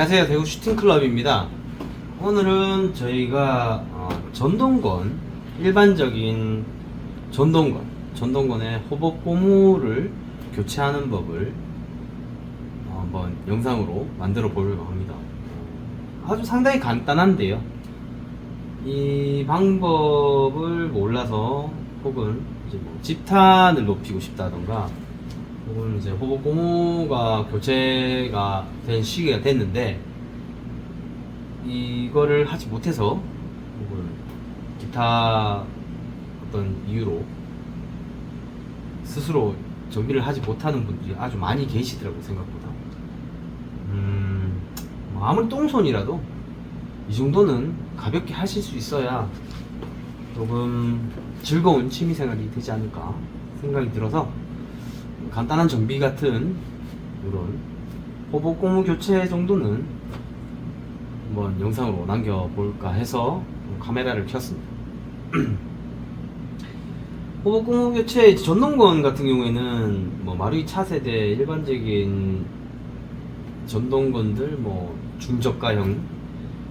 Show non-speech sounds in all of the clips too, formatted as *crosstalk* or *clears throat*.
안녕하세요. 대구 슈팅클럽입니다. 오늘은 저희가 어, 전동건 일반적인 전동건 전동건의 호복 고무를 교체하는 법을 어, 한번 영상으로 만들어 보려고 합니다. 아주 상당히 간단한데요. 이 방법을 몰라서 혹은 뭐 집탄을 높이고 싶다던가 혹은 이제 호복 고무가 교체가 된 시기가 됐는데 이거를 하지 못해서 혹은 기타 어떤 이유로 스스로 정비를 하지 못하는 분들이 아주 많이 계시더라고요 생각보다. 음, 뭐 아무리 똥손이라도 이 정도는 가볍게 하실 수 있어야 조금 즐거운 취미생활이 되지 않을까 생각이 들어서 간단한 정비 같은 이런 호복 고무 교체 정도는 한번 영상으로 남겨볼까 해서 카메라를 켰습니다. *clears throat* 호복 고무 교체 전동건 같은 경우에는 뭐 마루이 차세대 일반적인 전동건들 뭐 중저가형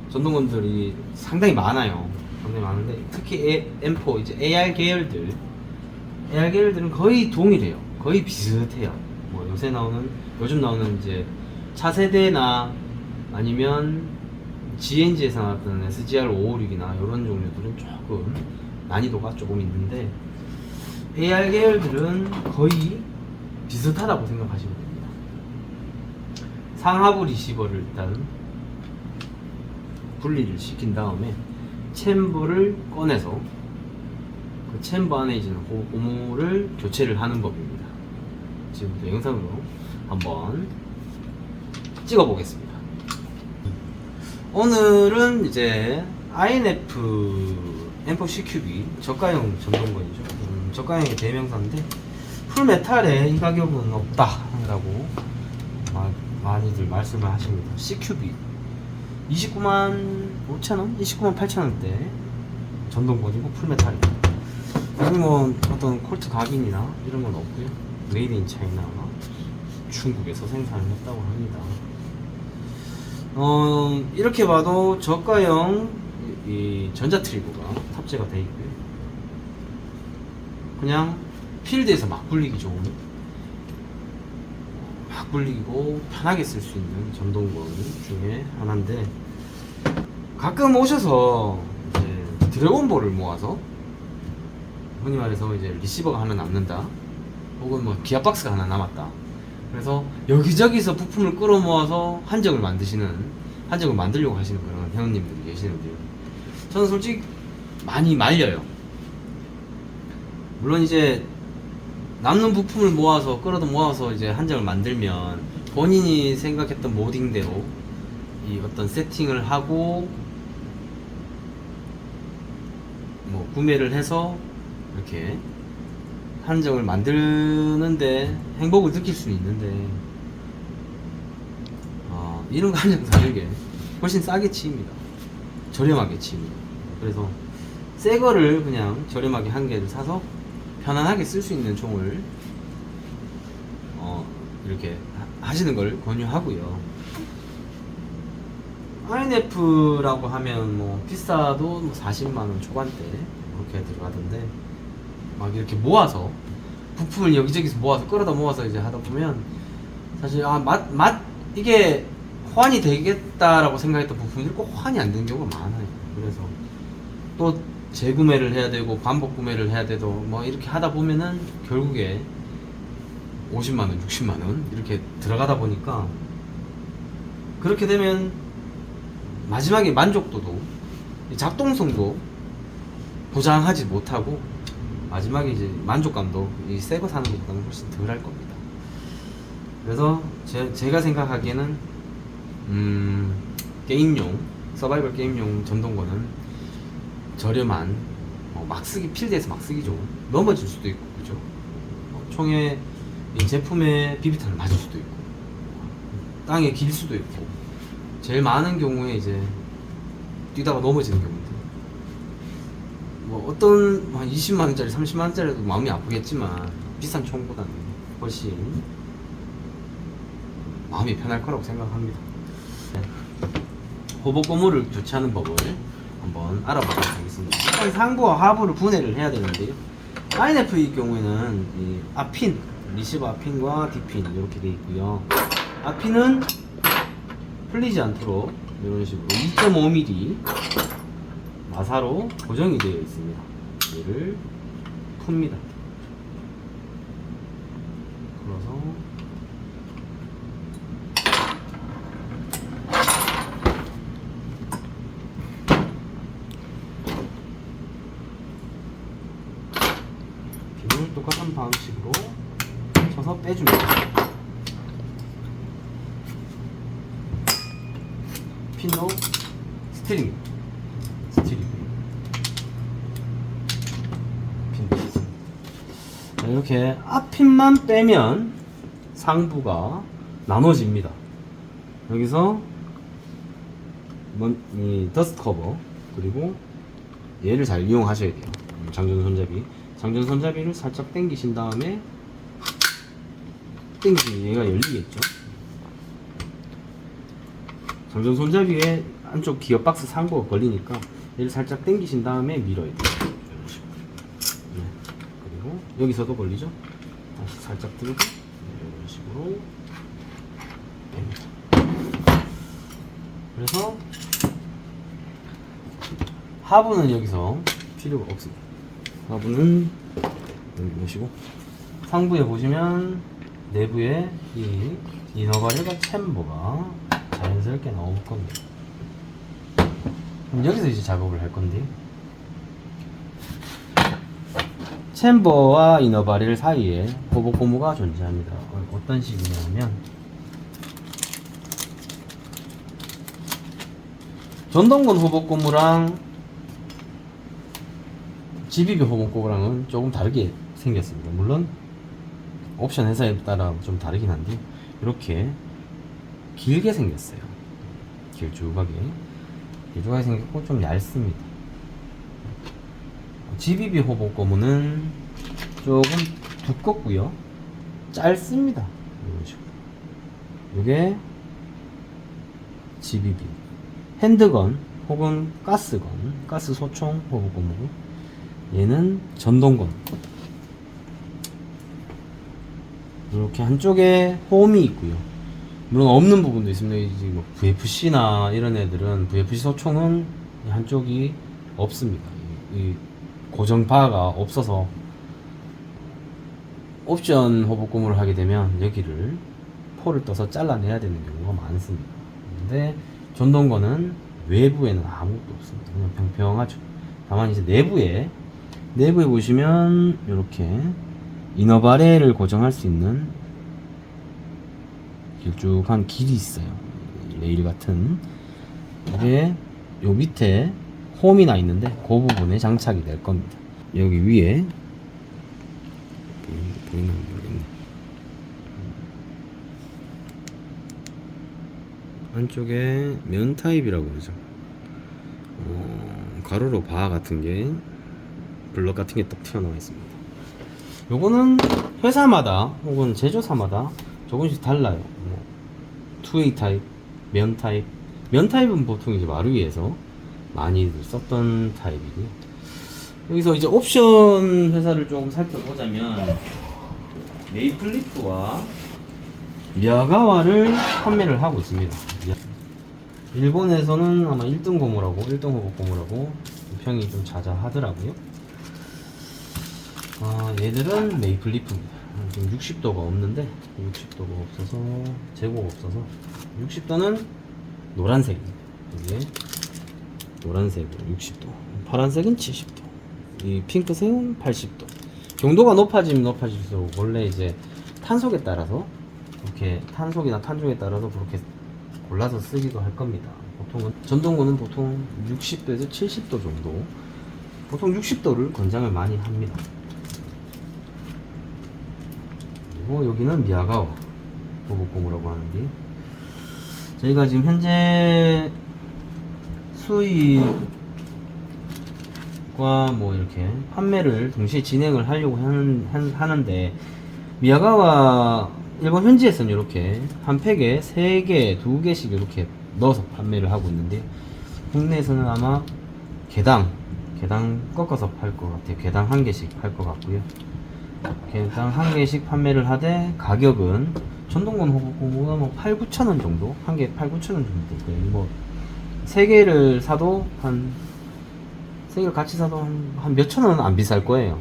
전동건들이 상당히 많아요. 상당히 많은데 특히 A, M4 이제 AR 계열들 AR 계열들은 거의 동일해요. 거의 비슷해요. 뭐 요새 나오는 요즘 나오는 이제 차세대나 아니면 GNG에서 나왔던 SGR 556이나 이런 종류들은 조금 난이도가 조금 있는데 AR 계열들은 거의 비슷하다고 생각하시면 됩니다. 상하부 리시버를 일단 분리를 시킨 다음에 챔버를 꺼내서 그 챔버 안에 있는 고- 고무를 교체를 하는 법입니다. 지금부터 영상으로 한번 찍어 보겠습니다. 오늘은 이제 INF M4 CQB 저가형 전동건이죠. 음, 저가형의 대명사인데 풀메탈에 이 가격은 없다라고 마- 많이들 말씀을 하십니다. CQB 29만 5천원? 29만 8천원대 전동건이고 풀메탈입니다. 여기 뭐 어떤 콜트 각인이나 이런 건 없고요. 메이드 인 차이나 중국에서 생산을 했다고 합니다. 어, 이렇게 봐도 저가형 이, 이 전자 트리거가 탑재가 되어 있고요. 그냥 필드에서 막 굴리기 좋은 막 굴리고 편하게 쓸 수 있는 전동건 중에 하나인데 가끔 오셔서 이제 드래곤볼을 모아서 흔히 말해서 이제 리시버가 하나 남는다 혹은 뭐 기아 박스가 하나 남았다. 그래서 여기저기서 부품을 끌어 모아서 한정을 만드시는 한정을 만들려고 하시는 그런 회원님들이 계시는데요 저는 솔직히 많이 말려요. 물론 이제 남는 부품을 모아서 끌어도 모아서 이제 한정을 만들면 본인이 생각했던 모딩대로 이 어떤 세팅을 하고 뭐 구매를 해서 이렇게 한정을 만드는데 행복을 느낄 수는 있는데 어, 이런 거 한정 사는 게 훨씬 싸게 치입니다. 저렴하게 치입니다. 그래서 새 거를 그냥 저렴하게 한 개를 사서 편안하게 쓸 수 있는 총을 어, 이렇게 하- 하시는 걸 권유하고요. INF라고 하면 뭐 비싸도 뭐 40만원 초반대 그렇게 들어가던데 막 이렇게 모아서 부품을 여기저기서 모아서 끌어다 모아서 이제 하다 보면 사실 아 맛 맛 이게 호환이 되겠다라고 생각했던 부품들이 꼭 호환이 안 되는 경우가 많아요. 그래서 또 재구매를 해야 되고 반복 구매를 해야 되도 뭐 이렇게 하다 보면은 결국에 50만 원, 60만 원 이렇게 들어가다 보니까 그렇게 되면 마지막에 만족도도 이 작동성도 보장하지 못하고 마지막에 이제 만족감도 이 새 거 사는 것보다는 훨씬 덜 할 겁니다. 그래서 제, 제가 생각하기에는 음, 게임용 서바이벌 게임용 전동건은 저렴한 어, 막 쓰기 필드에서 막 쓰기 좋은 넘어질 수도 있고 그죠? 어, 총에 이 제품에 비비탄을 맞을 수도 있고 땅에 길 수도 있고 제일 많은 경우에 이제 뛰다가 넘어지는 경우인데 뭐 어떤 한 20만 원짜리, 30만 원짜리도 마음이 아프겠지만 비싼 총보다는 훨씬 마음이 편할 거라고 생각합니다. 호복 고무를 교체하는 법을 한번 알아보도록 하겠습니다. 일단 상부와 하부를 분해를 해야 되는데요. INF의 경우에는 이 앞핀, 리시버 앞핀과 뒷핀 이렇게 되어 있고요. 앞핀은 풀리지 않도록 이런 식으로 2.5mm 마사로 고정이 되어 있습니다. 얘를 풉니다. 풀어서 핀을 똑같은 방식으로 쳐서 빼줍니다. 핀도 스틸입니다. 스틸이고요. 핀도 스틸. 자, 이렇게 앞핀만 빼면 상부가 나눠집니다. 여기서 먼, 이 더스트 커버 그리고 얘를 잘 이용하셔야 돼요. 장전 손잡이. 장전 손잡이를 살짝 당기신 다음에 당기시면 얘가 열리겠죠. 장전 손잡이에 안쪽 기어 박스 상부가 걸리니까 얘를 살짝 당기신 다음에 밀어야 돼요. 이런 식으로. 네. 그리고 여기서도 걸리죠. 다시 살짝 들고 이런 식으로 뺍니다. 그래서 하부는 여기서 필요가 없습니다. 하부는 여기 보시고 상부에 보시면 내부에 이 이너바리가 챔버가 자연스럽게 나올 겁니다. 그럼 여기서 이제 작업을 할 건데 챔버와 이너바릴 사이에 호복 고무가 존재합니다. 어, 어떤 식이냐면 전동건 호복 고무랑 GBB 호복 고무랑은 조금 다르게 생겼습니다. 물론 옵션 회사에 따라 좀 다르긴 한데 이렇게 길게 생겼어요. 길쭉하게 길쭉하게 생겼고 좀 얇습니다. GBB 호복 고무는 조금 두껍고요. 짧습니다. 이런 식으로. 이게 GBB. 핸드건 혹은 가스건, 가스 소총 호복 고무고 얘는 전동건. 이렇게 한쪽에 홈이 있고요. 물론 없는 부분도 있습니다. 이제 뭐 VFC나 이런 애들은 VFC 소총은 이 한쪽이 없습니다. 이, 이 고정바가 없어서 옵션 호복 고무를 하게 되면 여기를 포를 떠서 잘라내야 되는 경우가 많습니다. 근데 전동건은 외부에는 아무것도 없습니다. 그냥 평평하죠. 다만 이제 내부에 내부에 보시면 이렇게 이너바레를 고정할 수 있는 길쭉한 길이 있어요. 레일 같은 이게 요 밑에 홈이 나 있는데 그 부분에 장착이 될 겁니다. 여기 위에. 안쪽에 면 타입이라고 그러죠. 어, 가로로 바 같은 게 블럭 같은 게 딱 튀어나와 있습니다. 요거는 회사마다 혹은 제조사마다 조금씩 달라요. 뭐 2A 타입, 면 타입. 면 타입은 보통 이제 마루위에서 많이 썼던 타입이고요. 여기서 이제 옵션 회사를 좀 살펴보자면 메이플리프와 미야가와를 판매를 하고 있습니다. 일본에서는 아마 1등 고무라고, 1등 호복 고무라고 평이 좀 자자하더라고요. 아, 얘들은 메이플리프입니다. 지금 60도가 없는데 60도가 없어서 재고가 없어서 60도는 노란색입니다. 이게 노란색으로 60도, 파란색은 70도, 이 핑크색은 80도. 경도가 높아지면 높아질수록 원래 이제 탄속에 따라서 이렇게 탄속이나 탄중에 따라서 그렇게 골라서 쓰기도 할 겁니다. 보통은 전동고는 보통 60도에서 70도 정도, 보통 60도를 권장을 많이 합니다. 그리고 여기는 미야가와 보복고무라고 하는데 저희가 지금 현재 수입과 뭐 이렇게 판매를 동시에 진행을 하려고 하는, 한- 하는데 미야가와 일본 현지에서는 이렇게 한 팩에 3개, 2개씩 이렇게 넣어서 판매를 하고 있는데 국내에서는 아마 개당 개당 꺾어서 팔 것 같아요. 개당 한 개씩 팔 것 같고요. 개당 한 개씩 판매를 하되 가격은 전동건 호구고무가 뭐 8, 9천 원 정도 한 개 8, 9천 원 정도 될 거예요. 뭐 세 개를 사도 한 세 개를 같이 사도 한몇천 원은 안 비쌀 거예요.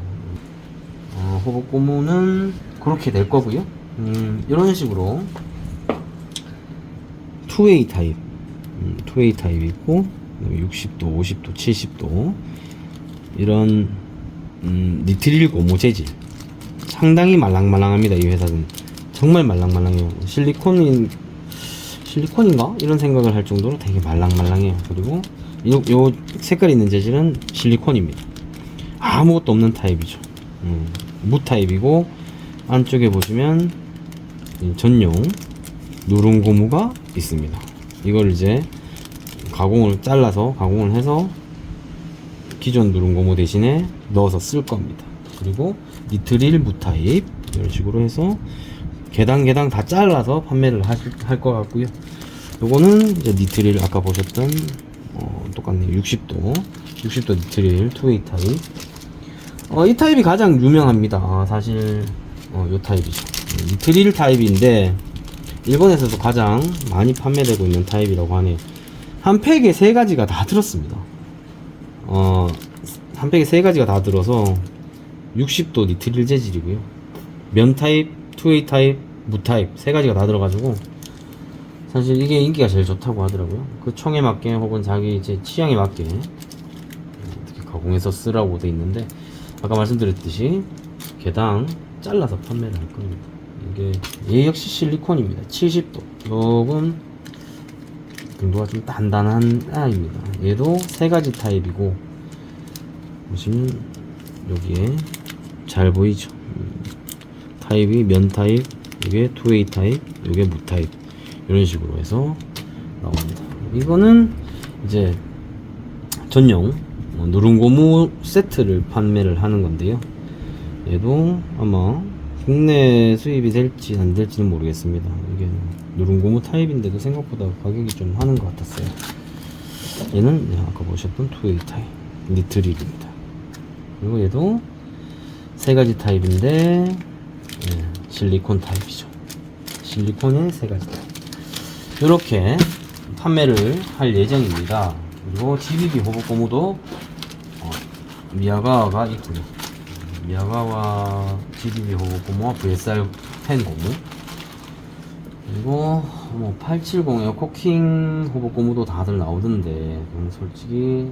어, 호복고무는 그렇게 될 거고요. 음, 이런 식으로 투웨이 타입, 음, 투웨이 타입이 있고 60도, 50도, 70도 이런 음, 니트릴 고무 재질 상당히 말랑말랑합니다. 이 회사는 정말 말랑말랑해요. 실리콘인 실리콘인가 이런 생각을 할 정도로 되게 말랑말랑해요. 그리고 요, 요 색깔 있는 재질은 실리콘입니다. 아무것도 없는 타입이죠. 음, 무 타입이고 안쪽에 보시면 이 전용 누른 고무가 있습니다. 이걸 이제 가공을 잘라서 가공을 해서 기존 누른 고무 대신에 넣어서 쓸 겁니다. 그리고 니트릴 무 타입 이런 식으로 해서 개당 개당 다 잘라서 판매를 할것 같고요. 요거는 이제 니트릴 아까 보셨던 어, 똑같네요. 60도 60도 니트릴 투웨이 타입 어, 이 타입이 가장 유명합니다. 아, 사실 어, 요 타입이죠. 이 드릴 타입인데 일본에서도 가장 많이 판매되고 있는 타입이라고 하네요. 한 팩에 세 가지가 다 들었습니다. 어, 한 팩에 세 가지가 다 들어서 60도 니트릴 재질이고요. 면 타입, 투웨이 타입, 무 타입 세 가지가 다 들어가지고 사실 이게 인기가 제일 좋다고 하더라고요. 그 총에 맞게 혹은 자기 이제 취향에 맞게 어떻게 가공해서 쓰라고 돼 있는데 아까 말씀드렸듯이 개당 잘라서 판매를 할 겁니다. 이게 얘 역시 실리콘입니다. 70도. 요건 cường度가 좀 단단한 아입니다. 얘도 세 가지 타입이고 보시면 여기에 잘 보이죠. 음, 타입이 면 타입, 이게 투웨이 타입, 이게 무 타입 이런 식으로 해서 나옵니다. 이거는 이제 전용 어, 누룽고무 세트를 판매를 하는 건데요. 얘도 아마 국내 수입이 될지 안 될지는 모르겠습니다. 이게 누룽고무 타입인데도 생각보다 가격이 좀 하는 것 같았어요. 얘는 네, 아까 보셨던 투웨이 타입 니트릴입니다. 그리고 얘도 세 가지 타입인데 네, 실리콘 타입이죠. 실리콘의 세 가지 타입. 이렇게 판매를 할 예정입니다. 그리고 GBB 호복 고무도 어, 미야가와가 있고요. 미야가와 GBB 호복 고무와 VSR 펜 고무 그리고 뭐 870 에어코킹 호복 고무도 다들 나오던데 솔직히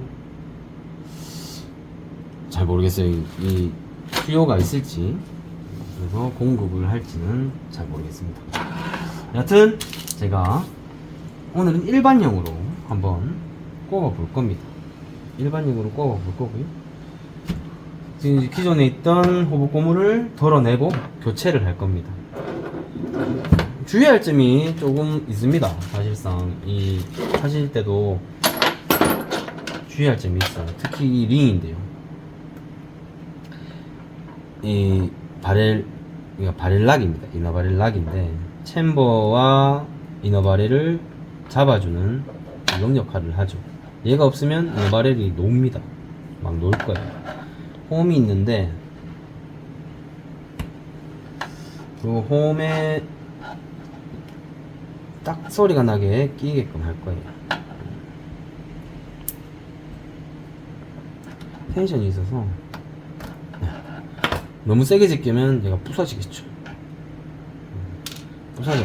잘 모르겠어요. 이, 이 수요가 있을지 그래서 공급을 할지는 잘 모르겠습니다. 여튼 제가 오늘은 일반용으로 한번 꼽아 볼 겁니다. 일반용으로 꼽아 볼 거고요. 지금 기존에 있던 호복 고무를 덜어내고 교체를 할 겁니다. 주의할 점이 조금 있습니다. 사실상 이 하실 때도 주의할 점이 있어요. 특히 이 링인데요. 이 바렐 이거 바렐락입니다. 이너 바렐락인데 챔버와 이너 바렐을 잡아주는 이런 역할을 하죠. 얘가 없으면 이너바렐이 녹습니다. 막 녹을 거예요. 홈이 있는데 그 홈에 딱 소리가 나게 끼게끔 할 거예요. 텐션이 있어서 네. 너무 세게 제끼면 얘가 부서지겠죠. 부서져.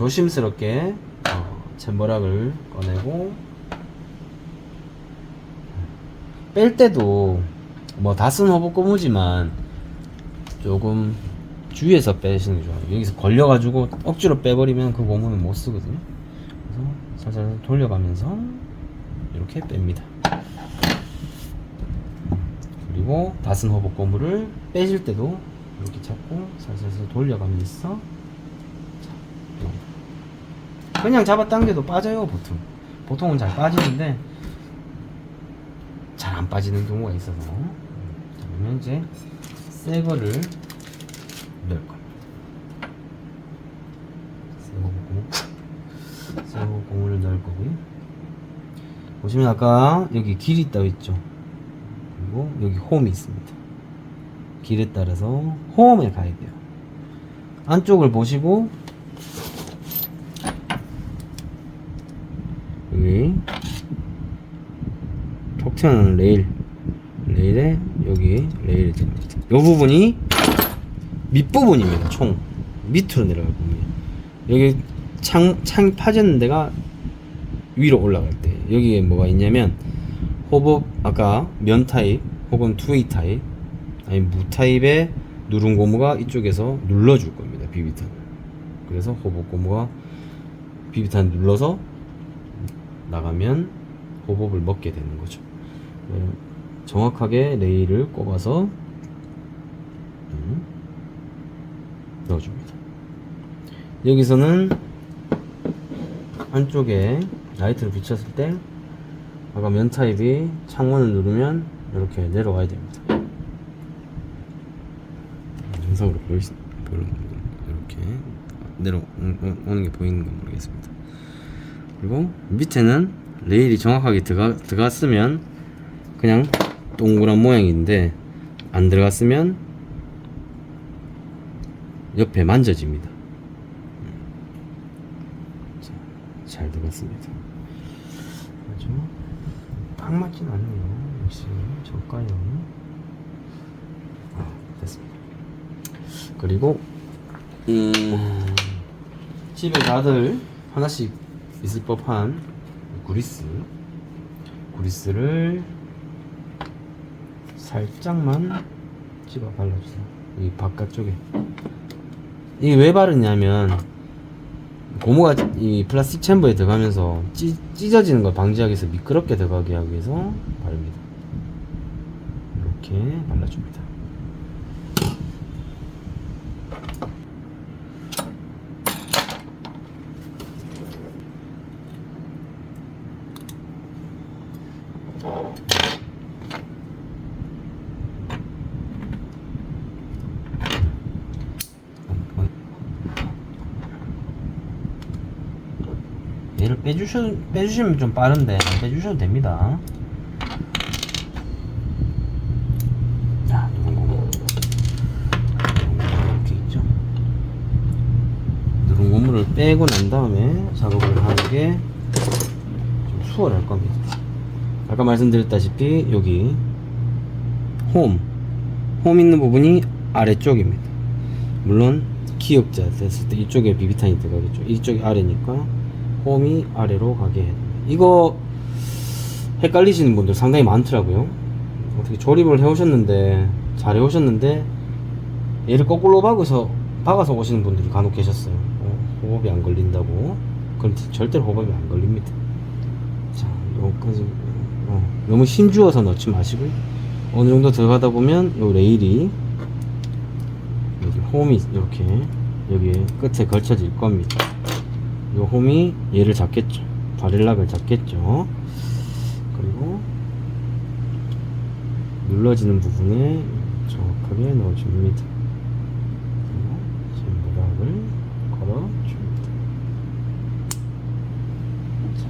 조심스럽게 어, 챔버락을 꺼내고 뺄 때도 뭐 다쓴 호복 고무지만 조금 주위에서 빼시는 게 좋아요. 여기서 걸려가지고 억지로 빼버리면 그 고무는 못 쓰거든요. 그래서 살살 돌려가면서 이렇게 뺍니다. 그리고 다쓴 호복 고무를 빼실 때도 이렇게 잡고 살살 돌려가면서 자, 그냥 잡아당겨도 빠져요 보통. 보통은 잘 빠지는데 잘 안 빠지는 경우가 있어서. 음, 자, 그러면 이제 새 거를 넣을 겁니다. 새거고 새거공을 넣을 거고요. 보시면 아까 여기 길이 따로 있죠? 그리고 여기 홈이 있습니다. 길에 따라서 홈에 가야 돼요. 안쪽을 보시고 여기 톡 튀어나오는 레일 레일에 여기 레일이 됩니다. 이 부분이 밑부분입니다. 총 밑으로 내려갈 겁니다. 여기 창, 창이 파지는 데가 위로 올라갈 때 여기에 뭐가 있냐면 호법 아까 면 타입 혹은 투웨이 타입 아니 무 타입의 누른 고무가 이쪽에서 눌러줄 겁니다 비비탄 그래서 호법 고무가 비비탄 눌러서 나가면 호법을 먹게 되는 거죠 네, 정확하게 레일을 꼽아서 음, 넣어줍니다 여기서는 안쪽에 라이트를 비쳤을 때 아까 면 타입이 창문을 누르면 이렇게 내려와야 됩니다. 영상으로 보이 보이는 이렇게 내려오는 게 보이는 건 모르겠습니다. 그리고 밑에는 레일이 정확하게 들어가, 들어갔으면 그냥 동그란 모양인데 안 들어갔으면 옆에 만져집니다. 자, 잘 들어갔습니다. 딱 맞진 않네요. 역시 저가요. 아, 됐습니다. 그리고 음, 집에 다들 하나씩 있을 법한 구리스 구리스를 살짝만 집어 발라주세요. 이 바깥쪽에 이게 왜 바르냐면 고무가 이 플라스틱 챔버에 들어가면서 찢, 찢어지는 걸 방지하기 위해서 미끄럽게 들어가게 하기 위해서 바릅니다. 이렇게 발라줍니다. 얘를 빼주셔, 빼주시면 좀 빠른데 안 빼주셔도 됩니다. 고무를 빼고 난 다음에 작업을 하는 게 좀 수월할 겁니다 아까 말씀드렸다시피 여기 홈, 홈 있는 부분이 아래쪽입니다 물론 기역자 됐을 때 이쪽에 비비탄이 들어가겠죠 이쪽이 아래니까 홈이 아래로 가게 해야 됩니다. 이거 헷갈리시는 분들 상당히 많더라고요. 어떻게 조립을 해오셨는데 잘 해오셨는데 얘를 거꾸로 박아서 박아서 오시는 분들이 간혹 계셨어요. 어, 호흡이 안 걸린다고. 그럼 절대로 호흡이 안 걸립니다. 자, 여기까지 어, 너무 힘주어서 넣지 마시고 어느 정도 들어가다 보면 요 레일이 여기 홈이 이렇게 여기 끝에 걸쳐질 겁니다. 요 홈이 얘를 잡겠죠. 바릴락을 잡겠죠. 그리고 눌러지는 부분에 정확하게 넣어줍니다. 그리고 잼브락을 걸어줍니다. 자.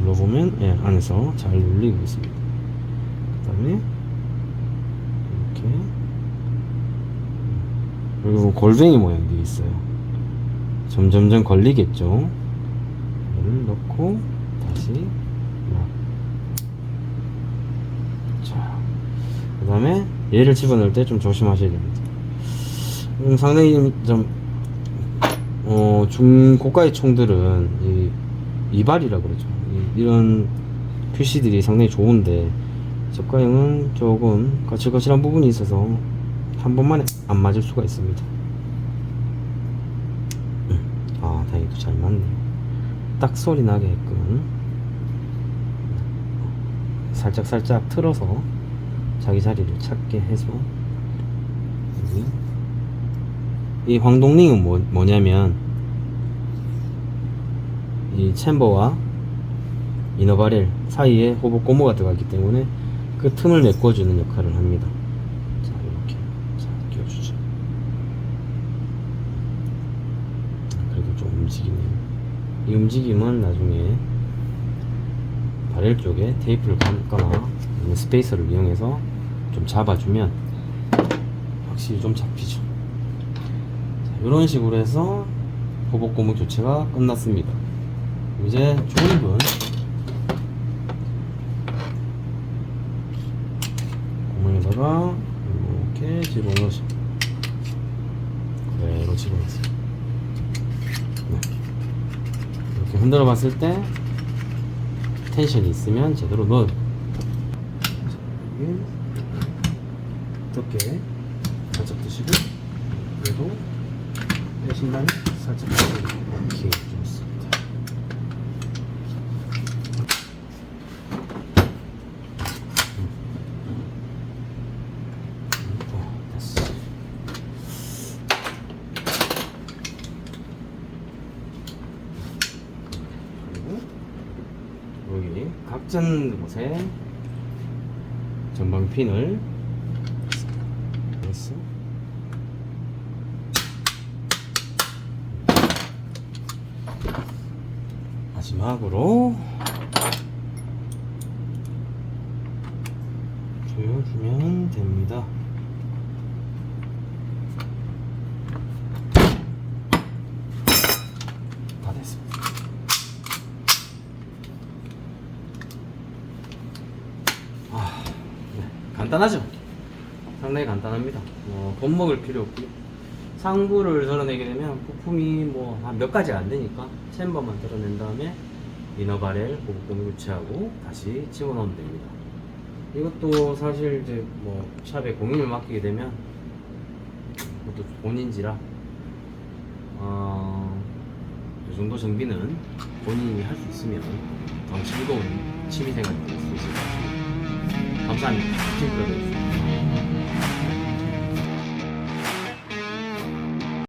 눌러보면 예, 안에서 잘 눌리고 있습니다. 그 다음에 이렇게 그리고 골뱅이 모양 되어 있어요. 점점점 걸리겠죠. 얘를 넣고 다시 놔. 자, 그 다음에 얘를 집어넣을 때 좀 조심하셔야 됩니다. 음, 상당히 좀 어, 중고가의 총들은 이 이발이라 그러죠. 이, 이런 표시들이 상당히 좋은데 저가형은 조금 거칠거칠한 부분이 있어서 한 번만에 안 맞을 수가 있습니다. 음, 아, 다행히도 잘 맞네. 딱 소리 나게끔 살짝 살짝 틀어서 자기 자리를 찾게 해서. 이 황동링은 뭐, 뭐냐면 이 챔버와 이너바렐 사이에 호복 고무가 들어가기 때문에 그 틈을 메꿔주는 역할을 합니다. 자 이렇게 자 끼워주죠. 그리고 움직임이에요. 이 움직임은 나중에 바렐 쪽에 테이프를 감거나 스페이서를 이용해서 좀 잡아주면 확실히 좀 잡히죠. 자, 이런 식으로 해서 호복 고무 교체가 끝났습니다. 이제 조립은 고무에다가 이렇게 집어넣으시면 그대로 집어넣으세요. 네. 이렇게 흔들어 봤을 때 텐션이 있으면 제대로 넣어요. 자, 여기 두께 살짝 드시고 그래도 빼신 다음에 살짝 이렇게 해주겠습니다. 어, 됐어. 그리고 각진 곳에 전방 핀을. 마지막으로 조여주면 됩니다. 다 됐습니다. 아, 네. 간단하죠? 상당히 간단합니다. 뭐, 겁먹을 필요 없고요. 상부를 드러내게 되면 부품이 뭐 한 몇 가지 안 되니까 챔버만 드러낸 다음에 이너바렐 고급고무 교체하고 다시 집어넣으면 됩니다. 이것도 사실 이제 뭐 샵에 공임을 맡기게 되면 그것도 본인지라 어, 이 정도 정비는 본인이 할 수 있으면 더 즐거운 취미생활이 될 수 있을 것 같습니다. 감사합니다. 지금까지.